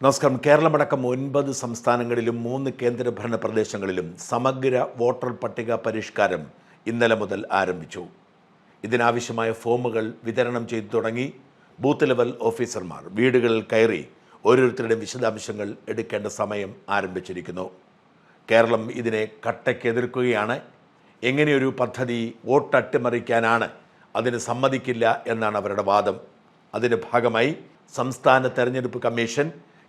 നമസ്കാരം. കേരളമടക്കം ഒൻപത് സംസ്ഥാനങ്ങളിലും മൂന്ന് കേന്ദ്രഭരണ പ്രദേശങ്ങളിലും സമഗ്ര വോട്ടർ പട്ടിക പരിഷ്കാരം ഇന്നലെ മുതൽ ആരംഭിച്ചു. ഇതിനാവശ്യമായ ഫോമുകൾ വിതരണം ചെയ്തു തുടങ്ങി ബൂത്ത് ലെവൽ ഓഫീസർമാർ. വീടുകളിൽ കയറി ഓരോരുത്തരുടെയും വിശദാംശങ്ങൾ എടുക്കേണ്ട സമയം ആരംഭിച്ചിരിക്കുന്നു. കേരളം ഇതിനെ കട്ടയ്ക്ക് എതിർക്കുകയാണ് എങ്ങനെയൊരു പദ്ധതി വോട്ടട്ടിമറിക്കാനാണ്? അതിന് സമ്മതിക്കില്ല എന്നാണ് അവരുടെ വാദം. അതിന്റെ ഭാഗമായി സംസ്ഥാന തെരഞ്ഞെടുപ്പ് കമ്മീഷൻ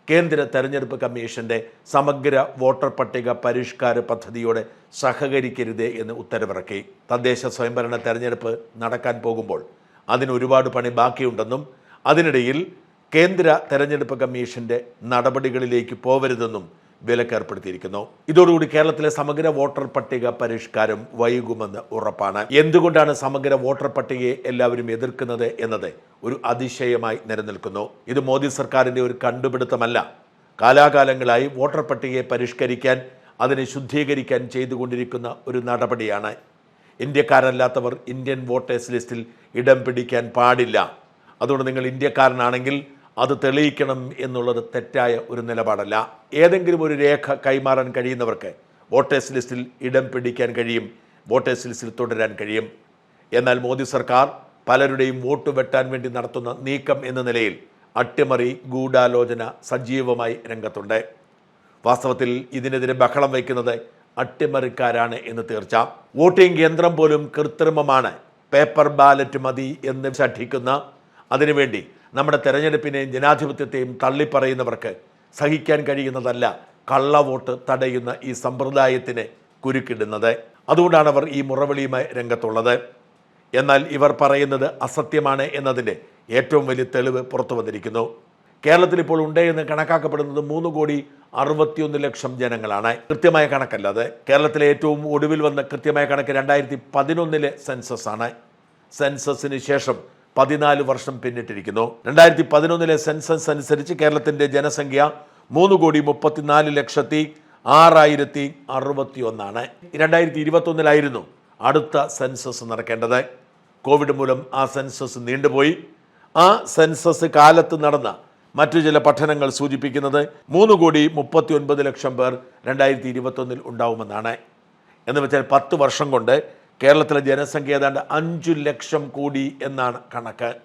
കേന്ദ്ര തെരഞ്ഞെടുപ്പ് കമ്മീഷന്റെ സമഗ്ര വോട്ടർ പട്ടിക പരിഷ്കാര പദ്ധതിയോടെ സഹകരിക്കരുത് എന്ന് ഉത്തരവിറക്കി. തദ്ദേശ സ്വയംഭരണ തെരഞ്ഞെടുപ്പ് നടക്കാൻ പോകുമ്പോൾ അതിന് ഒരുപാട് പണി ബാക്കിയുണ്ടെന്നും അതിനിടയിൽ കേന്ദ്ര തെരഞ്ഞെടുപ്പ് കമ്മീഷന്റെ നടപടികളിലേക്ക് പോവരുതെന്നും വിലക്കേർപ്പെടുത്തിയിരിക്കുന്നു. ഇതോടുകൂടി കേരളത്തിലെ സമഗ്ര വോട്ടർ പട്ടിക പരിഷ്കാരം വൈകുമെന്ന് ഉറപ്പാണ്. എന്തുകൊണ്ടാണ് സമഗ്ര വോട്ടർ പട്ടികയെ എല്ലാവരും എതിർക്കുന്നത് എന്നത് ഒരു അതിശയമായി നിലനിൽക്കുന്നു. ഇത് മോദി സർക്കാരിന്റെ ഒരു കണ്ടുപിടുത്തമല്ല. കാലാകാലങ്ങളായി വോട്ടർ പട്ടികയെ പരിഷ്കരിക്കാൻ അതിനെ ശുദ്ധീകരിക്കാൻ ചെയ്തുകൊണ്ടിരിക്കുന്ന ഒരു നടപടിയാണ്. ഇന്ത്യക്കാരല്ലാത്തവർ ഇന്ത്യൻ വോട്ടേഴ്സ് ലിസ്റ്റിൽ ഇടം പിടിക്കാൻ പാടില്ല. അതുകൊണ്ട് നിങ്ങൾ ഇന്ത്യക്കാരനാണെങ്കിൽ അത് തെളിയിക്കണം എന്നുള്ളത് തെറ്റായ ഒരു നിലപാടല്ല. ഏതെങ്കിലും ഒരു രേഖ കൈമാറാൻ കഴിയുന്നവർക്ക് വോട്ടേഴ്സ് ലിസ്റ്റിൽ ഇടം പിടിക്കാൻ കഴിയും വോട്ടേഴ്സ് ലിസ്റ്റിൽ തുടരാൻ കഴിയും. എന്നാൽ മോദി സർക്കാർ പലരുടെയും വോട്ട് വെട്ടാൻ വേണ്ടി നടത്തുന്ന നീക്കം എന്ന നിലയിൽ അട്ടിമറി ഗൂഢാലോചന സജീവമായി രംഗത്തുണ്ട്. വാസ്തവത്തിൽ ഇതിനെതിരെ ബഹളം വയ്ക്കുന്നത് അട്ടിമറിക്കാരാണ് എന്ന് തീർച്ച. വോട്ടിംഗ് യന്ത്രം പോലും കൃത്രിമമാണ്. പേപ്പർ ബാലറ്റ് മതി എന്ന് ശഠിക്കുന്ന അതിനുവേണ്ടി നമ്മുടെ തെരഞ്ഞെടുപ്പിനെയും ജനാധിപത്യത്തെയും തള്ളിപ്പറയുന്നവർക്ക് സഹിക്കാൻ കഴിയുന്നതല്ല കള്ള വോട്ട് തടയുന്ന ഈ സമ്പ്രദായത്തിന് കുരുക്കിടുന്നത്. അതുകൊണ്ടാണ് അവർ ഈ മുറവിളിയുമായി രംഗത്തുള്ളത്. എന്നാൽ ഇവർ പറയുന്നത് അസത്യമാണ് എന്നതിന്റെ ഏറ്റവും വലിയ തെളിവ് പുറത്തു വന്നിരിക്കുന്നു. കേരളത്തിൽ ഇപ്പോൾ ഉണ്ട് എന്ന് കണക്കാക്കപ്പെടുന്നത് മൂന്ന് കോടി അറുപത്തിയൊന്ന് ലക്ഷം ജനങ്ങളാണ്. കൃത്യമായ കണക്കല്ലാതെ കേരളത്തിലെ ഏറ്റവും ഒടുവിൽ വന്ന കൃത്യമായ കണക്ക് രണ്ടായിരത്തി പതിനൊന്നിലെ സെൻസസ് ആണ്. സെൻസസിന് ശേഷം പതിനാല് വർഷം പിന്നിട്ടിരിക്കുന്നു. രണ്ടായിരത്തി പതിനൊന്നിലെ സെൻസസ് അനുസരിച്ച് കേരളത്തിന്റെ ജനസംഖ്യ മൂന്ന് കോടി മുപ്പത്തിനാല് ലക്ഷത്തി ആറായിരത്തി അറുപത്തി ഒന്നാണ് രണ്ടായിരത്തി ഇരുപത്തി ഒന്നിലായിരുന്നു അടുത്ത സെൻസസ് നടക്കേണ്ടത്. കോവിഡ് മൂലം ആ സെൻസസ് നീണ്ടുപോയി. ആ സെൻസസ് കാലത്ത് നടന്ന മറ്റു ചില പഠനങ്ങൾ സൂചിപ്പിക്കുന്നത് മൂന്ന് കോടി മുപ്പത്തി ഒൻപത് ലക്ഷം പേർ രണ്ടായിരത്തി ഇരുപത്തൊന്നിൽ ഉണ്ടാവുമെന്നാണ്. എന്ന് വെച്ചാൽ പത്ത് വർഷം കൊണ്ട് കേരളത്തിലെ ജനസംഖ്യ ഏതാണ്ട് അഞ്ചു ലക്ഷം കോടി എന്നാണ് കണക്ക്.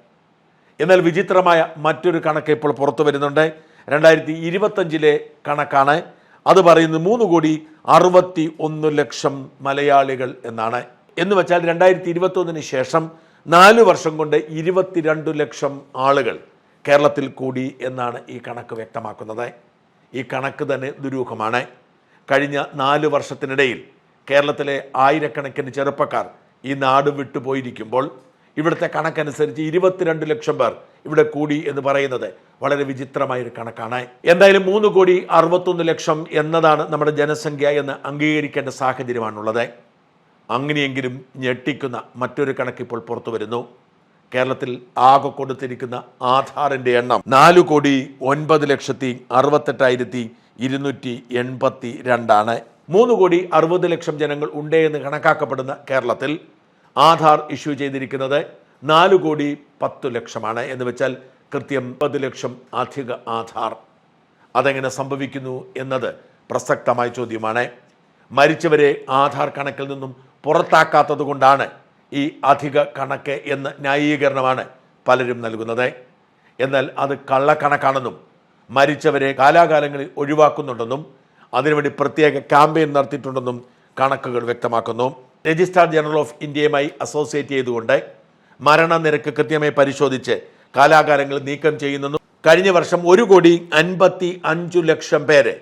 എന്നാൽ വിചിത്രമായ മറ്റൊരു കണക്ക് ഇപ്പോൾ പുറത്തു വരുന്നുണ്ട്. രണ്ടായിരത്തി ഇരുപത്തഞ്ചിലെ കണക്കാണ്. അത് പറയുന്നത് മൂന്ന് കോടി അറുപത്തി ഒന്ന് ലക്ഷം മലയാളികൾ എന്നാണ്. എന്ന് വെച്ചാൽ രണ്ടായിരത്തി ഇരുപത്തൊന്നിന് ശേഷം നാല് വർഷം കൊണ്ട് ഇരുപത്തിരണ്ട് ലക്ഷം ആളുകൾ കേരളത്തിൽ കൂടി എന്നാണ് ഈ കണക്ക് വ്യക്തമാക്കുന്നത്. ഈ കണക്ക് തന്നെ ദുരൂഹമാണ്. കഴിഞ്ഞ നാല് വർഷത്തിനിടയിൽ കേരളത്തിലെ ആയിരക്കണക്കിന് ചെറുപ്പക്കാർ ഈ നാട് വിട്ടുപോയിരിക്കുമ്പോൾ ഇവിടുത്തെ കണക്കനുസരിച്ച് ഇരുപത്തിരണ്ട് ലക്ഷം പേർ ഇവിടെ കൂടി എന്ന് പറയുന്നത് വളരെ വിചിത്രമായ ഒരു കണക്കാണ്. എന്തായാലും മൂന്ന് കോടി അറുപത്തൊന്ന് ലക്ഷം എന്നതാണ് നമ്മുടെ ജനസംഖ്യ എന്ന് അംഗീകരിക്കേണ്ട സാഹചര്യമാണുള്ളത്. അങ്ങനെയെങ്കിലും ഞെട്ടിക്കുന്ന മറ്റൊരു കണക്ക് ഇപ്പോൾ പുറത്തു വരുന്നു. കേരളത്തിൽ ആകെ കൊടുത്തിരിക്കുന്ന ആധാറിന്റെ എണ്ണം നാല് കോടി ഒൻപത് ലക്ഷത്തി അറുപത്തെട്ടായിരത്തി ഇരുന്നൂറ്റി എൺപത്തി രണ്ടാണ്. മൂന്ന് കോടി അറുപത് ലക്ഷം ജനങ്ങൾ ഉണ്ടേ എന്ന് കണക്കാക്കപ്പെടുന്ന കേരളത്തിൽ ആധാർ ഇഷ്യൂ ചെയ്തിരിക്കുന്നത് നാല് കോടി പത്തു ലക്ഷമാണ് എന്ന് വെച്ചാൽ കൃത്യം പത്ത് ലക്ഷം അധിക ആധാർ. അതെങ്ങനെ സംഭവിക്കുന്നു എന്നത് പ്രസക്തമായ ചോദ്യമാണ്. മരിച്ചവരെ ആധാർ കണക്കിൽ നിന്നും പുറത്താക്കാത്തത് കൊണ്ടാണ് ഈ അധിക കണക്ക് എന്ന ന്യായീകരണമാണ് പലരും നൽകുന്നത്. എന്നാൽ അത് കള്ളക്കണക്കാണെന്നും മരിച്ചവരെ കാലാകാലങ്ങളിൽ ഒഴിവാക്കുന്നുണ്ടെന്നും അതിനുവേണ്ടി പ്രത്യേക ക്യാമ്പയിൻ നടത്തിയിട്ടുണ്ടെന്നും കണക്കുകൾ വ്യക്തമാക്കുന്നു. രജിസ്ട്രാർ ജനറൽ ഓഫ് ഇന്ത്യയുമായി അസോസിയേറ്റ് ചെയ്തുകൊണ്ട് മരണനിരക്ക് കൃത്യമായി പരിശോധിച്ച് കലാകാരങ്ങൾ നീക്കം ചെയ്യുന്നെന്നും കഴിഞ്ഞ വർഷം ഒരു കോടി അൻപത്തി അഞ്ചു ലക്ഷം പേരെ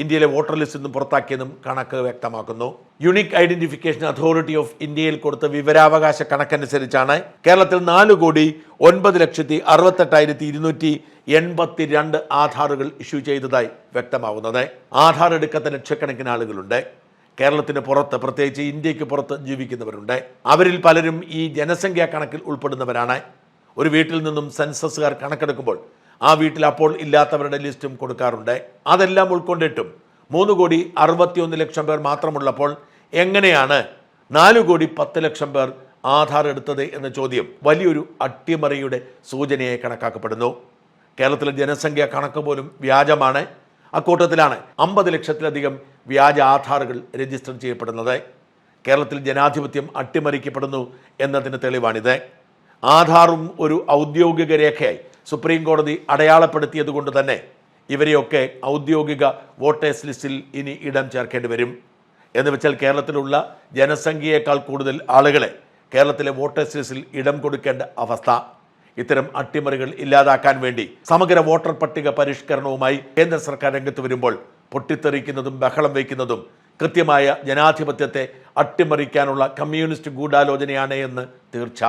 ഇന്ത്യയിലെ വോട്ടർ ലിസ്റ്റിൽ നിന്നും പുറത്താക്കിയെന്നും കണക്ക് വ്യക്തമാക്കുന്നു. യുണീക് ഐഡന്റിഫിക്കേഷൻ അതോറിറ്റി ഓഫ് ഇന്ത്യയിൽ കൊടുത്ത വിവരാവകാശ കണക്കനുസരിച്ചാണ് കേരളത്തിൽ നാല് കോടി ഒൻപത് ലക്ഷത്തി അറുപത്തെട്ടായിരത്തി ഇരുന്നൂറ്റി എൺപത്തി രണ്ട് ആധാറുകൾ ഇഷ്യൂ ചെയ്തതായി വ്യക്തമാവുന്നത് ആധാർ എടുക്കാത്ത ലക്ഷക്കണക്കിന് ആളുകളുണ്ട്. കേരളത്തിന് പുറത്ത് പ്രത്യേകിച്ച് ഇന്ത്യയ്ക്ക് പുറത്ത് ജീവിക്കുന്നവരുണ്ട്. അവരിൽ പലരും ഈ ജനസംഖ്യാ കണക്കിൽ ഉൾപ്പെടുന്നവരാണ്. ഒരു വീട്ടിൽ നിന്നും സെൻസസുകാർ കണക്കെടുക്കുമ്പോൾ ആ വീട്ടിൽ അപ്പോൾ ഇല്ലാത്തവരുടെ ലിസ്റ്റും കൊടുക്കാറുണ്ട്. അതെല്ലാം ഉൾക്കൊണ്ടിട്ടും മൂന്ന് കോടി അറുപത്തിയൊന്ന് ലക്ഷം പേർ മാത്രമുള്ളപ്പോൾ എങ്ങനെയാണ് നാല് കോടി പത്ത് ലക്ഷം പേർ ആധാർ എടുത്തത് എന്ന ചോദ്യം വലിയൊരു അട്ടിമറിയുടെ സൂചനയായി കണക്കാക്കപ്പെടുന്നു. കേരളത്തിലെ ജനസംഖ്യ കണക്ക് പോലും വ്യാജമാണ്. അക്കൂട്ടത്തിലാണ് അമ്പത് ലക്ഷത്തിലധികം വ്യാജ ആധാറുകൾ രജിസ്റ്റർ ചെയ്യപ്പെടുന്നത്. കേരളത്തിൽ ജനാധിപത്യം അട്ടിമറിക്കപ്പെടുന്നു എന്നതിന് തെളിവാണിത്. ആധാറും ഒരു ഔദ്യോഗിക രേഖയായി സുപ്രീം കോടതി അടയാളപ്പെടുത്തിയത് കൊണ്ട് തന്നെ ഇവരെയൊക്കെ ഔദ്യോഗിക വോട്ടേഴ്സ് ലിസ്റ്റിൽ ഇനി ഇടം ചേർക്കേണ്ടി വരും. എന്ന് വെച്ചാൽ കേരളത്തിലുള്ള ജനസംഖ്യയേക്കാൾ കൂടുതൽ ആളുകളെ കേരളത്തിലെ വോട്ടേഴ്സ് ലിസ്റ്റിൽ ഇടം കൊടുക്കേണ്ട അവസ്ഥ. ഇത്തരം അട്ടിമറികൾ ഇല്ലാതാക്കാൻ വേണ്ടി സമഗ്ര വോട്ടർ പട്ടിക പരിഷ്കരണവുമായി കേന്ദ്ര സർക്കാർ രംഗത്ത് വരുമ്പോൾ പൊട്ടിത്തെറിക്കുന്നതും ബഹളം വയ്ക്കുന്നതും കൃത്യമായ ജനാധിപത്യത്തെ അട്ടിമറിക്കാനുള്ള കമ്മ്യൂണിസ്റ്റ് ഗൂഢാലോചനയാണ് എന്ന് തീർച്ച.